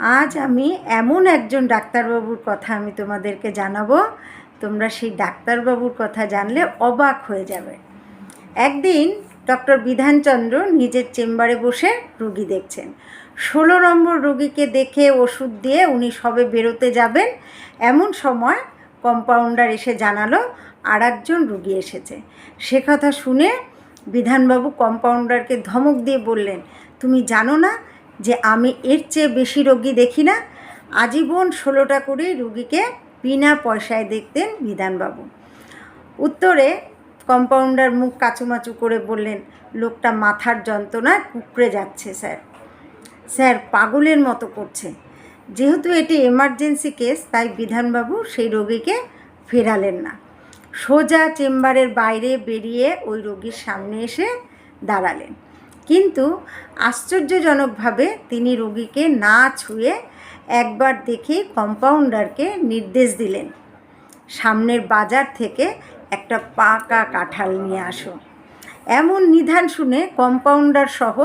আজ আমি এমন একজন ডাক্তারবাবুর কথা আমি তোমাদেরকে জানাব। তোমরা সেই ডাক্তারবাবুর কথা জানলে অবাক হয়ে যাবে। একদিন ডক্টর বিধানচন্দ্র নিজের চেম্বারে বসে রুগী দেখছেন। ষোলো নম্বর রুগীকে দেখে ওষুধ দিয়ে উনি সবে বেরোতে যাবেন। এমন সময় কম্পাউন্ডার এসে জানালো আর একজন রুগী এসেছে। সে কথা শুনে বিধানবাবু কম্পাউন্ডারকে ধমক দিয়ে বললেন, তুমি জানো না যে আমি এর চেয়ে বেশি রোগী দেখি না। আজীবন ষোলোটা করে রুগীকে বিনা পয়সায় দেখতেন বিধানবাবু। উত্তরে কম্পাউন্ডার মুখ কাচুমাচু করে বললেন, লোকটা মাথার যন্ত্রণায় কুকড়ে যাচ্ছে, স্যার। স্যার, পাগলের মতো করছে। যেহেতু এটি এমার্জেন্সি কেস, তাই বিধানবাবু সেই রোগীকে ফেরালেন না। সোজা চেম্বারের বাইরে বেরিয়ে ওই রোগীর সামনে এসে দাঁড়ালেন। কিন্তু আশ্চর্যজনকভাবে তিনি রোগীকে না ছুঁয়ে একবার দেখে কম্পাউন্ডারকে নির্দেশ দিলেন, সামনের বাজার থেকে একটা পাকা কাঁঠাল নিয়ে আসো। এমন নিধান শুনে কম্পাউন্ডার সহ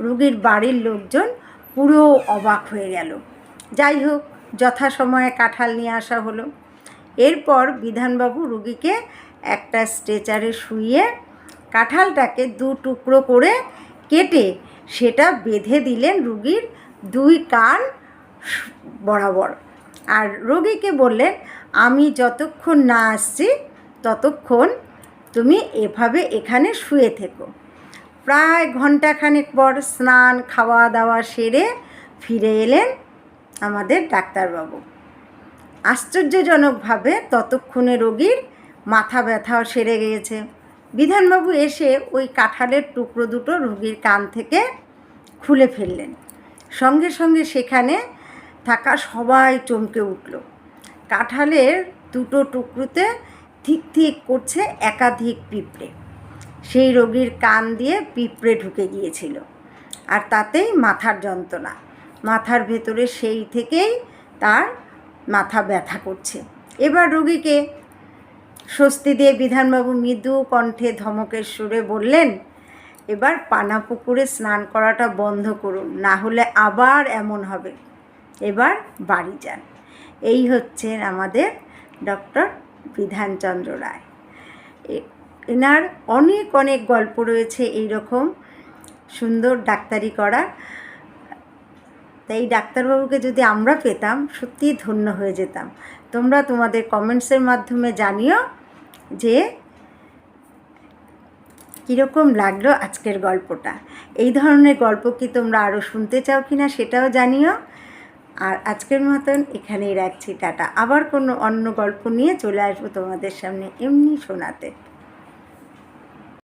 রুগীর বাড়ির লোকজন পুরো অবাক হয়ে গেল। যাই হোক, যথাসময়ে কাঁঠাল নিয়ে আসা হলো। এরপর বিধানবাবু রুগীকে একটা স্ট্রেচারে শুইয়ে কাঁঠালটাকে দু টুকরো করে কেটে সেটা বেঁধে দিলেন রুগীর দুই কান বরাবর। আর রোগীকে বললেন, আমি যতক্ষণ না আসছি, ততক্ষণ তুমি এভাবে এখানে শুয়ে থেকো। প্রায় ঘন্টাখানেক পর স্নান খাওয়া দাওয়া সেরে ফিরে এলেন আমাদের ডাক্তারবাবু। আশ্চর্যজনকভাবে ততক্ষণে রোগীর মাথা ব্যথাও সেরে গিয়েছে। বিধানবাবু এসে ওই কাঁঠালের টুকরো দুটো রুগীর কান থেকে খুলে ফেললেন। সঙ্গে সঙ্গে সেখানে থাকা সবাই চমকে উঠল। কাঁঠালের দুটো টুকরোতে ঠিক ঠিক করছে একাধিক পিঁপড়ে। সেই রোগীর কান দিয়ে পিঁপড়ে ঢুকে গিয়েছিল। আর তাতেই মাথার যন্ত্রণা। মাথার ভেতরে সেই থেকেই তার মাথা ব্যথা করছে। এবার রোগীকে স্বস্তি দিয়ে বিধানবাবু মৃদু কণ্ঠে ধমকের সুরে বললেন, এবার পানা পুকুরে স্নান করাটা বন্ধ করুন, না হলে আবার এমন হবে। এবার বাড়ি যান। এই হচ্ছেন আমাদের ডক্টর বিধানচন্দ্র রায়। এনার অনেক অনেক গল্প রয়েছে এই রকম সুন্দর ডাক্তারি করা। তাই ডাক্তারবাবুকে যদি আমরা পেতাম, সত্যিই ধন্য হয়ে যেতাম। তোমরা তোমাদের কমেন্টসের মাধ্যমে জানিও যে কীরকম লাগল আজকের গল্পটা। এই ধরনের গল্প কি তোমরা আরও শুনতে চাও কি না সেটাও জানিও। আর আজকের মতন এখানেই রাখছি, টাটা। আবার কোনো অন্য গল্প নিয়ে চলে আসব তোমাদের সামনে এমনি শোনাতে।